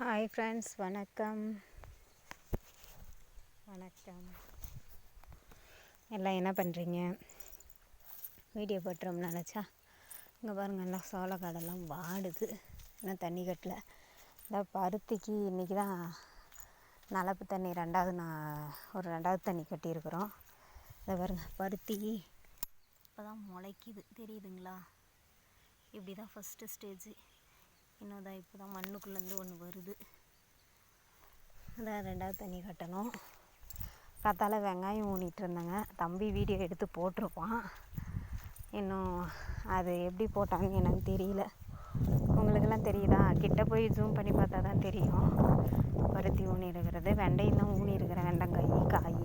Hi friends வணக்கம். வணக்கம். எல்லாம் என்ன பண்ணுறீங்க வீடியோ போட்டு ரொம்ப இங்கே பாருங்கள் எல்லாம் சோளக்காடெல்லாம் வாடுது. இன்னும் தண்ணி கட்டல. இந்த பருத்திக்கு இன்றைக்கி தான் நலப்பு தண்ணி ரெண்டாவது நான் ஒரு ரெண்டாவது தண்ணி கட்டியிருக்கிறோம். இதை பாருங்கள் பருத்தி இப்போ தான் முளைக்குது. தெரியுதுங்களா? இப்படி தான் ஃபஸ்ட்டு ஸ்டேஜ் இன்னும் தான் இப்போ தான் மண்ணுக்குள்ளேருந்து ஒன்று வருது. அதான் ரெண்டாவது தண்ணி கட்டணும். காத்தால் வெங்காயம் ஊனிட்டு இருந்தேங்க. தம்பி வீடியோ எடுத்து போட்டிருப்பான். இன்னும் அது எப்படி போட்டாங்க என்னன்னு தெரியல. உங்களுக்கெல்லாம் தெரியுதா? கிட்ட போய் ஜூம் பண்ணி பார்த்தா தான் தெரியும். பருத்தி ஊனி இருக்கிறது வெண்டையும் தான் ஊனி இருக்கிறேன் வெண்டங்காய் காய்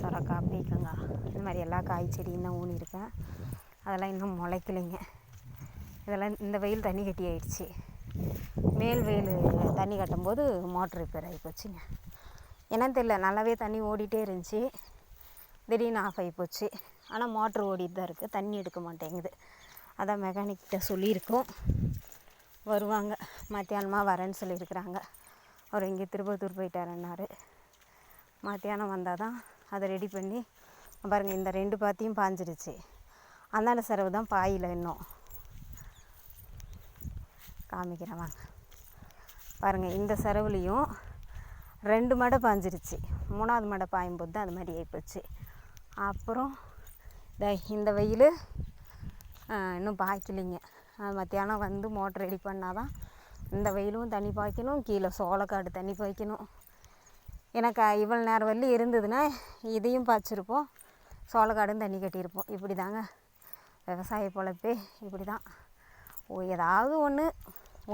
சொரக்காய் பீக்கங்காய் இந்த மாதிரி எல்லா காய் செடியும் தான் ஊனியிருக்கேன் அதெல்லாம் இன்னும் முளைக்கலைங்க. இதெல்லாம் இந்த வெயில் தண்ணி கட்டி ஆயிடுச்சு. மேல் வெயில் தண்ணி கட்டும்போது மோட்ரு ரிப்பேர் ஆகி போச்சுங்க. என்னன்னு தெரியல நல்லாவே தண்ணி ஓடிட்டே இருந்துச்சு. திடீர்னு ஆஃப் ஆகி போச்சு. ஆனால் மோட்ரு ஓடிட்டு தான் இருக்குது தண்ணி எடுக்க மாட்டேங்குது. அதான் மெக்கானிக்கிட்ட சொல்லியிருக்கோம். வருவாங்க. மத்தியானமாக வரேன்னு சொல்லியிருக்கிறாங்க. அவர் இங்கே திருப்பத்தூர் போயிட்டாருன்னாரு. மத்தியானம் வந்தால் தான் அதை ரெடி பண்ணி பாருங்கள் இந்த ரெண்டு பாத்தியும் பாஞ்சிருச்சு அந்தாண்ட செலவு தான் பாயில் இன்னும். காமிக்கிறேன் வாங்க. பாருங்கள் இந்த செலவுலேயும் ரெண்டு மடை பாஞ்சிருச்சு. மூணாவது மடை பாயும்போது தான் அது மாதிரி ஆகிப்போச்சு அப்புறம் இந்த இந்த வெயில் இன்னும் பாய்க்கலைங்க. மத்தியானம் வந்து மோட்டர் ரெடி பண்ணால் தான் இந்த வெயிலும் தண்ணி பாய்க்கணும் கீழே சோளக்காடு தண்ணி பாய்க்கணும். எனக்கு இவ்வளோ நேரம் வரலும் இருந்ததுன்னா இதையும் பாய்ச்சிருப்போம் சோளக்காடும் தண்ணி கட்டியிருப்போம். இப்படி தாங்க விவசாய பொழப்பே இப்படி தான் ஏதாவது ஒன்று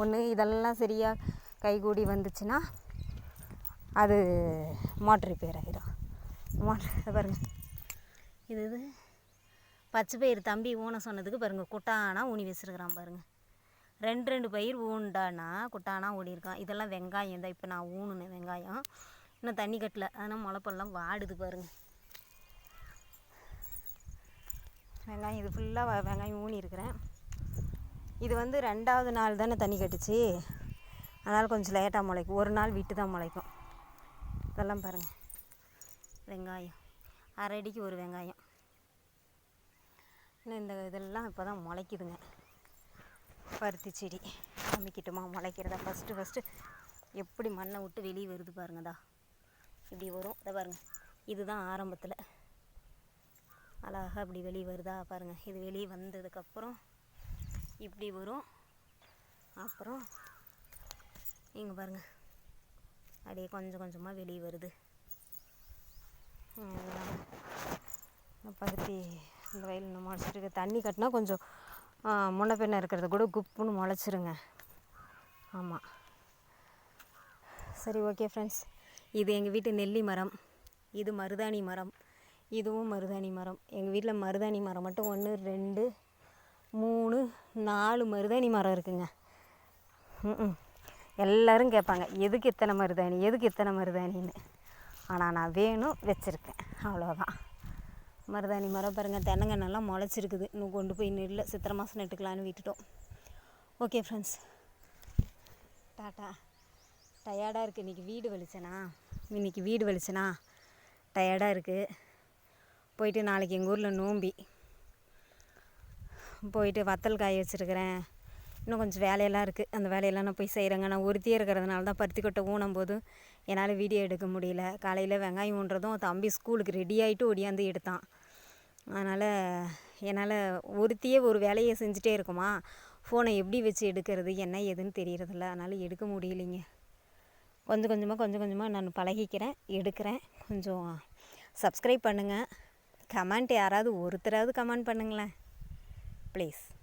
ஒன்று இதெல்லாம் சரியாக கைகூடி வந்துச்சுன்னா அது மோட்ரு ரிப்பேர் ஆகிடும் மோட்ரு பாருங்கள் இது இது. பச்சை பயிர் தம்பி ஊன சொன்னதுக்கு பாருங்கள் குட்டானா ஊனி வச்சுருக்குறான் பாருங்கள் ரெண்டு ரெண்டு பயிர் ஊண்டானா குட்டானா ஓடிருக்கான் இதெல்லாம் வெங்காயம் தான். இப்போ நான் ஊனுனேன் வெங்காயம். இன்னும் தண்ணி கட்டல. அதனால் முளைப்பெல்லாம் வாடுது பாருங்கள் வெங்காயம் இது ஃபுல்லாக வெங்காயம் ஊனி இருக்கிறேன் இது வந்து ரெண்டாவது நாள் தானே தண்ணி கட்டுச்சு. அதனால் கொஞ்சம் லேட்டாக முளைக்கும். ஒரு நாள் விட்டு தான் முளைக்கும். இதெல்லாம் பாருங்கள் வெங்காயம். அரை அடிக்கு ஒரு வெங்காயம். இன்னும் இந்த இதெல்லாம் இப்போ தான் முளைக்குதுங்க. பருத்தி செடி. அமைக்கிட்டுமா முளைக்கிறதா? ஃபஸ்ட்டு ஃபஸ்ட்டு எப்படி மண்ணை விட்டு வெளியே வருது பாருங்கதா இப்படி வரும். இதை பாருங்கள் இதுதான் ஆரம்பத்தில். அழகாக அப்படி வெளியே வருதா பாருங்கள் இது வெளியே வந்ததுக்கப்புறம் இப்படி வரும். அப்புறம் இங்கே பாருங்கள் அப்படியே கொஞ்சம் கொஞ்சமாக வெளியே வருது. பருத்தி இந்த வயல் இன்னும் முளைச்சிருக்கு. தண்ணி கட்டினா கொஞ்சம் முன்ன பின்ன இருக்கிறது கூட குப்புன்னு முளைச்சிருங்க. ஆமாம் சரி ஓகே ஃப்ரெண்ட்ஸ் இது எங்கள் வீட்டு நெல்லி மரம். இது மருதாணி மரம். இதுவும் மருதாணி மரம். எங்கள் வீட்டில் மருதாணி மரம் மட்டும் ஒன்று ரெண்டு மூணு நாலு மருதாணி மரம் இருக்குங்க. ம் எல்லோரும் கேட்பாங்க எதுக்கு இத்தனை மருதாணி? எதுக்கு இத்தனை மருதாணின்னு? ஆனால் நான் வேணும் வச்சுருக்கேன். அவ்வளோதான் மருதாணி மரம் பாருங்கள் தென்னங்கன்னெல்லாம் முளைச்சிருக்குது. இன்னும் கொண்டு போய் நெல்ல சித்திரை மாதம் நட்டுக்கலான்னு விட்டுட்டோம். ஓகே ஃப்ரெண்ட்ஸ் டாட்டா. டயர்டாக இருக்குது இன்றைக்கி வீடு வலிச்சனா? இன்றைக்கி வீடு வலிச்சனா? டயர்டாக இருக்குது போயிட்டு நாளைக்கு எங்கள் ஊரில் நோம்பி. போயிட்டு வத்தல் காய வச்சுருக்கிறேன். இன்னும் கொஞ்சம் வேலையெல்லாம் இருக்குது அந்த வேலையெல்லாம் நான் போய் செய்கிறேங்க நான் ஒருத்தியே இருக்கிறதுனால தான் பருத்தி கொட்டை ஊனும் போது என்னால் வீடியோ எடுக்க முடியல. காலையில் வெங்காயம் ஊன்றதும் தம்பி ஸ்கூலுக்கு ரெடி ஆகிட்டு ஒடியாந்து எடுத்தான். அதனால் என்னால் ஒருத்தியே ஒரு வேலையை செஞ்சுட்டே இருக்குமா? ஃபோனை எப்படி வச்சு எடுக்கிறது? என்ன ஏதுன்னு தெரியறதில்ல. அதனால் எடுக்க முடியலைங்க. கொஞ்சம் கொஞ்சமாக கொஞ்சம் கொஞ்சமாக நான் பழகிக்கிறேன் எடுக்கிறேன். கொஞ்சம் சப்ஸ்கிரைப் பண்ணுங்கள் கமெண்ட் யாராவது ஒருத்தராவது கமெண்ட் பண்ணுங்களேன். place.